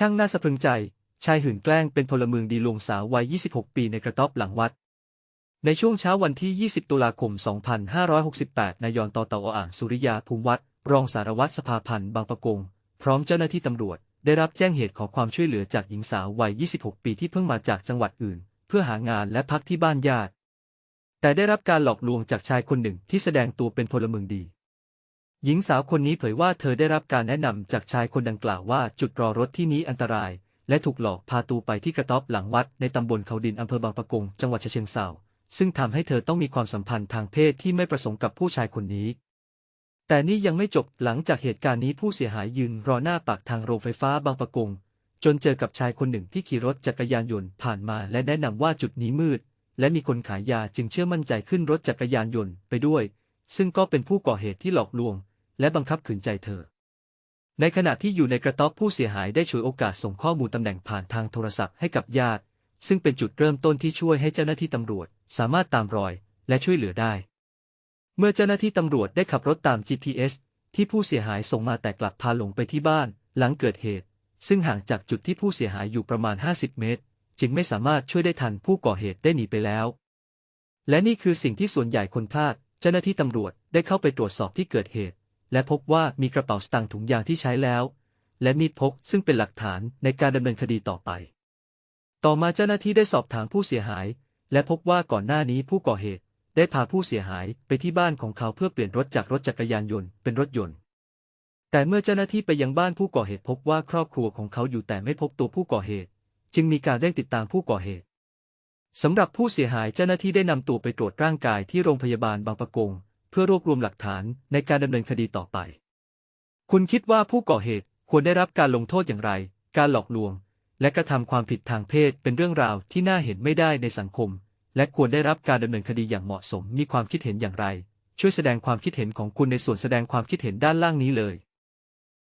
ช่างน่าสะพรึงใจ ชายหื่นแกล้งเป็นพลเมืองดีลวงสาววัย 26 ปีในกระต๊อบหลังวัด ในช่วงเช้าวันที่ 20 ตุลาคม 2568 นายอนตอเตาออ่างสุริยาภูมิวัดรองสารวัตรสภาพันธ์บางประกง พร้อมเจ้าหน้าที่ตำรวจ ได้รับแจ้งเหตุขอความช่วยเหลือจากหญิงสาววัย 26 ปีที่เพิ่งมาจากจังหวัดอื่น เพื่อหางานและพักที่บ้านญาติ แต่ได้รับการหลอกลวงจากชายคนหนึ่งที่แสดงตัวเป็นพลเมืองดี หญิงสาวคนนี้เผยว่าเธอได้รับการแนะนำจากชายคนดังกล่าวว่าจุดรอรถที่นี้อันตราย และถูกหลอกพาตัวไปที่กระต๊อบหลังวัดในตำบลเขาดินอำเภอบางปะกงจังหวัดเชิงเทราซึ่งทำให้เธอต้องมีความสัมพันธ์ทางเพศที่ไม่ประสงค์กับผู้ชายคนนี้ แต่นี่ยังไม่จบหลังจากเหตุการณ์นี้ผู้เสียหายยืนรอหน้าปากทางโรงไฟฟ้าบางปะกง จนเจอกับชายคนหนึ่งที่ขี่รถจักรยานยนต์ผ่านมาและแนะนำว่าจุดนี้มืด และมีคนขายยาจึงเชื่อมั่นใจขึ้นรถจักรยานยนต์ไปด้วย ซึ่งก็เป็นผู้ก่อเหตุที่หลอกลวง และบังคับขืนใจเธอ ในขณะที่อยู่ในกระต๊อบผู้เสียหายได้ฉวยโอกาสส่งข้อมูลตำแหน่งผ่านทางโทรศัพท์ให้กับญาติ ซึ่งเป็นจุดเริ่มต้นที่ช่วยให้เจ้าหน้าที่ตำรวจสามารถตามรอยและช่วยเหลือได้ เมื่อเจ้าหน้าที่ตำรวจได้ขับรถตาม GPS ที่ผู้เสียหายส่งมาแต่กลับพาหลงไปที่บ้านหลังเกิดเหตุ ซึ่งห่างจากจุดที่ผู้เสียหายอยู่ประมาณ 50 เมตร จึงไม่สามารถช่วยได้ทันผู้ก่อเหตุได้หนีไปแล้ว และนี่คือสิ่งที่ส่วนใหญ่คนพลาด เจ้าหน้าที่ตำรวจได้เข้าไปตรวจสอบที่เกิดเหตุ และพบว่ามีกระเป๋าสตางค์ถุงยางที่ใช้แล้ว และมีดพกซึ่งเป็นหลักฐานในการดำเนินคดีต่อไป ต่อมาเจ้าหน้าที่ได้สอบถามผู้เสียหาย และพบว่าก่อนหน้านี้ผู้ก่อเหตุได้พาผู้เสียหายไปที่บ้านของเขาเพื่อเปลี่ยนรถจากรถจักรยานยนต์เป็นรถยนต์ แต่เมื่อเจ้าหน้าที่ไปยังบ้านผู้ก่อเหตุพบว่าครอบครัวของเขาอยู่แต่ไม่พบตัวผู้ก่อเหตุ จึงมีการเร่งติดตามผู้ก่อเหตุสำหรับผู้เสียหายเจ้าหน้าที่ได้นำตัวไปตรวจร่างกายที่โรงพยาบาลบางปะกง เพื่อรวบรวมหลักฐานในการดำเนินคดีต่อไป คุณคิดว่าผู้ก่อเหตุควรได้รับการลงโทษอย่างไร การหลอกลวง และกระทำความผิดทางเพศเป็นเรื่องราวที่น่าเห็นไม่ได้ในสังคม และควรได้รับการดำเนินคดีอย่างเหมาะสม มีความคิดเห็นอย่างไร ช่วยแสดงความคิดเห็นของคุณในส่วนแสดงความคิดเห็นด้านล่างนี้เลย